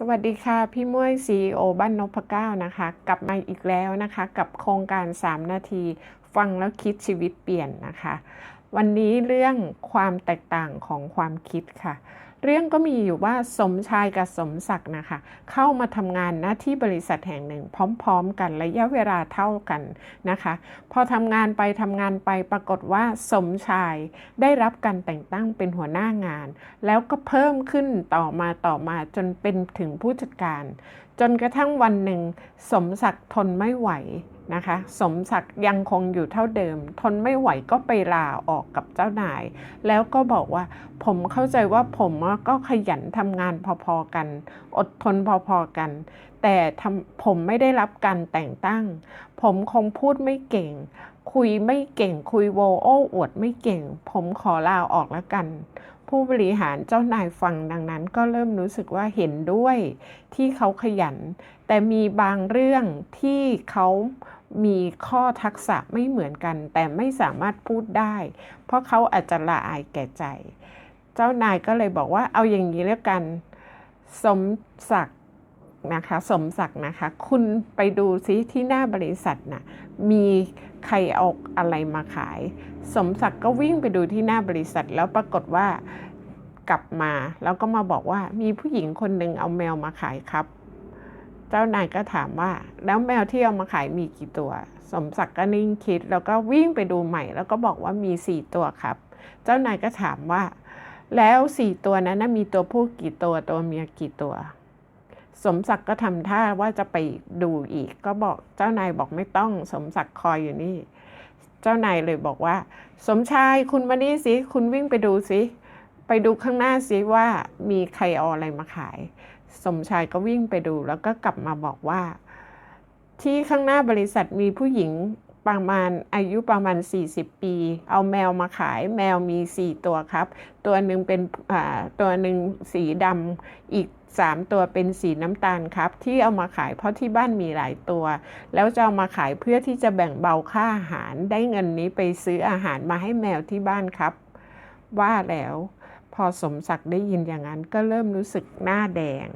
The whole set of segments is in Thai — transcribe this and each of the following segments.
สวัสดีค่ะ พี่มุ้ย CEO บ้านนพเก้านะคะ กลับมาอีกแล้วนะคะ กับโครงการ 3 นาที ฟังแล้วคิดชีวิตเปลี่ยนนะคะ วันนี้เรื่องความแตกต่างของความคิดค่ะ เรื่องก็มีอยู่ว่าสมชายกับสมศักดิ์นะคะ เข้ามาทำงานหน้าที่บริษัทแห่งหนึ่ง พร้อม ๆ กันระยะเวลาเท่ากันนะคะ พอทำงานไปทำงานไปปรากฏว่าสมชายได้รับการแต่งตั้งเป็นหัวหน้างาน แล้วก็เพิ่มขึ้นต่อมาต่อมาจนเป็นถึงผู้จัดการ จนกระทั่งวันหนึ่ง สมศักดิ์ทนไม่ไหว นะคะ สมศักดิ์ยังคงอยู่เท่าเดิม ทนไม่ไหวก็ไปลาออกกับเจ้านาย แล้วก็บอกว่า ผมเข้าใจว่าผมก็ขยันทำงานพอๆกัน อดทนพอๆกัน แต่ผมไม่ได้รับการแต่งตั้ง ผมคงพูดไม่เก่ง คุยไม่เก่งคุยโวโอ้อวดไม่เก่ง ผมขอลาออกแล้วกัน ผู้บริหารเจ้านายฟังดังนั้นก็เริ่มรู้สึกว่าเห็นด้วยที่เขาขยัน แต่มีบางเรื่องที่เขามีข้อทักษะไม่เหมือนกัน แต่ไม่สามารถพูดได้ เพราะเขาอาจจะละอายแก่ใจ เจ้านายก็เลยบอกว่าเอาอย่างนี้แล้วกัน สมศักดิ์ นะคะสมศักดิ์นะคะ คุณไปดูซิที่หน้าบริษัทน่ะมีใครเอาอะไรมาขาย สมศักดิ์ก็วิ่งไปดูที่หน้าบริษัท แล้วปรากฏว่ากลับมา แล้วก็มาบอกว่ามีผู้หญิงคนหนึ่งเอาแมวมาขายครับ เจ้านายก็ถามว่า แล้วแมวที่เอามาขายมีกี่ตัว สมศักดิ์ก็นิ่งคิด แล้วก็วิ่งไปดูใหม่ แล้วก็บอกว่ามีสี่ตัวครับ เจ้านายก็ถามว่า แล้วสี่ตัวนั้นมีตัวผู้กี่ตัวตัวเมียกี่ตัว สมศักดิ์ก็ทำท่าว่าจะไปดูอีก ก็บอกเจ้านายบอกไม่ต้อง สมศักดิ์คอยอยู่นี่ เจ้านายเลยบอกว่า สมชายคุณมานี่สิ คุณวิ่งไปดูสิ ไปดูข้างหน้าสิว่ามีใครเอาอะไรมาขาย สมชายก็วิ่งไปดูแล้วก็กลับมาบอกว่า ที่ข้างหน้าบริษัทมีผู้หญิง ประมาณอายุประมาณ 40 ปี เอาแมวมาขายแมวมี 4 ตัวครับ ตัวหนึ่งเป็นอ่าตัวหนึ่งสีดำอีก 3 ตัวเป็นสีน้ำตาลครับ ที่เอามาขายเพราะที่บ้านมีหลายตัว แล้วจะเอามาขายเพื่อที่จะแบ่งเบาค่าอาหารได้เงินนี้ไปซื้ออาหารมาให้แมวที่บ้านครับ ว่าแล้วพอสมศักดิ์ได้ยินอย่างนั้นก็เริ่มรู้สึกหน้าแดง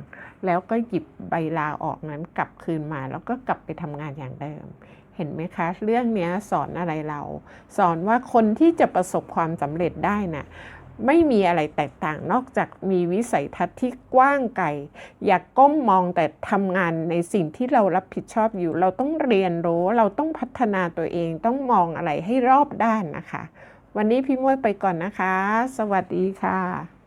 แล้วก็หยิบใบลาออกนั้นกลับคืนมา แล้วก็กลับไปทำงานอย่างเดิม เห็นไหมคะ เรื่องนี้สอนอะไรเรา สอนว่าคนที่จะประสบความสำเร็จได้น่ะไม่มีอะไรแตกต่างนอกจากมีวิสัยทัศน์ที่กว้างไกลอย่ากก้มมองแต่ทำงานในสิ่งที่เรารับผิดชอบอยู่ เราต้องเรียนรู้เราต้องพัฒนาตัวเองต้องมองอะไรให้รอบด้านนะคะ วันนี้พี่ม้วยไปก่อนนะคะ สวัสดีค่ะ